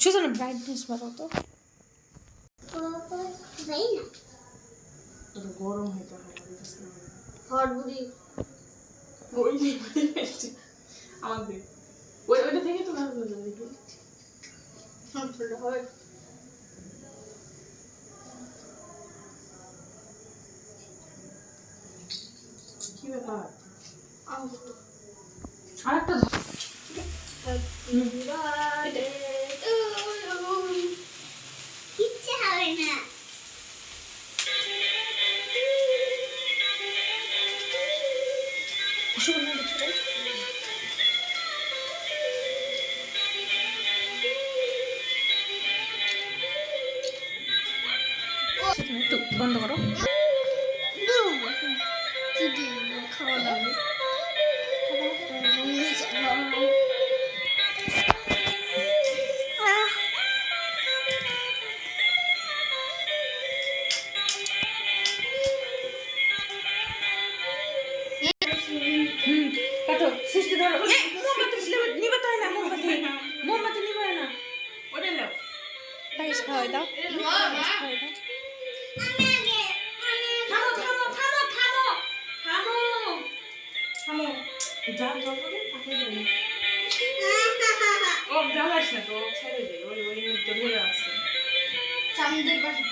Sujan brightness বাড়াও তো গরম হইতে হয় হট ওই ওইটা থেকে তো ভালো লাগে হয় কি ব্যাপার আরেকটা ইচ্ছে হবে না একটু বন্ধ করো খাওয়া দাওয়া খাওয়াই দাও খাওয়াই দাও থামো থামো থামো থামো থামো যা জল ও জ্বালাস না তো ছেড়ে দে ওই ওই ধরে আছে। চান্দের পাশে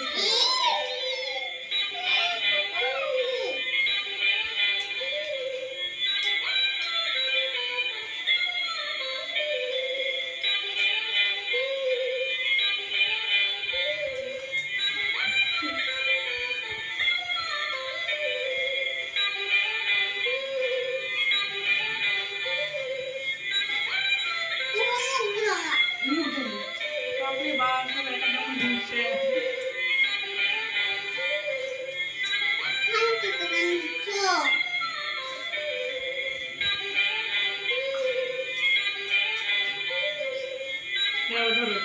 নাও ধরো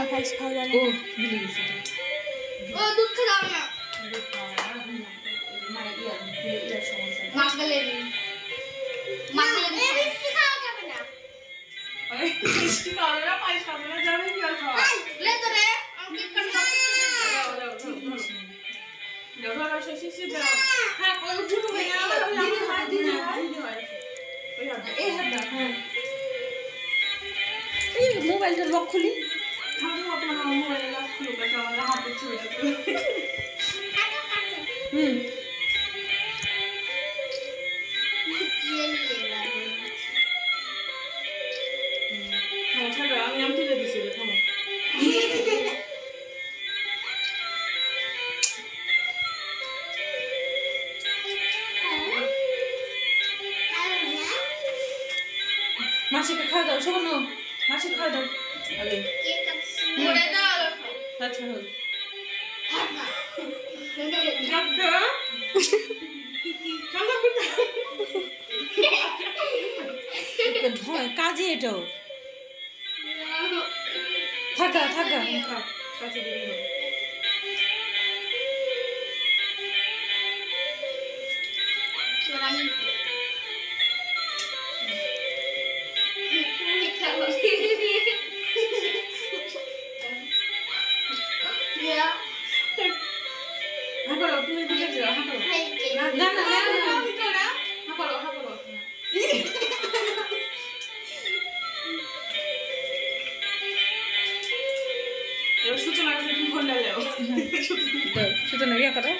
হ্যাঁ পায়েস খাওয়া যাবে ও ভুলে গেছি ও দুধ না। মিষ্টি খাওয়া যাবে না। মিষ্টি খাওয়া না পায়েস খাওয়া না যাবে কি আর খাওয়া? লে তো রে আমি কি করব দাও দাও দাও দাও দাও দাও শেষ শেষ দাও ওই উঠে হবে না দিদি দিদি দিদি ওই হাত দাও, এই হাত দাও হ্যাঁ এই মোবাইলটা লক খুলি। থামো আপনার মোবাইলে লক খুলে গেছে আমাদের হাতের ছবিটা তুলে হুম থামো থামো আমি আমি তুলে দিছি রে, থামো মাসিকে খাওয়া দাও শোনো মাসি আচ্ছা হোক কাজে এটাও থাকা থাকা কাছে শুধু না ইয়া করো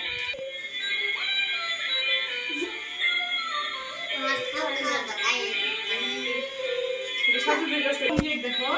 দেখো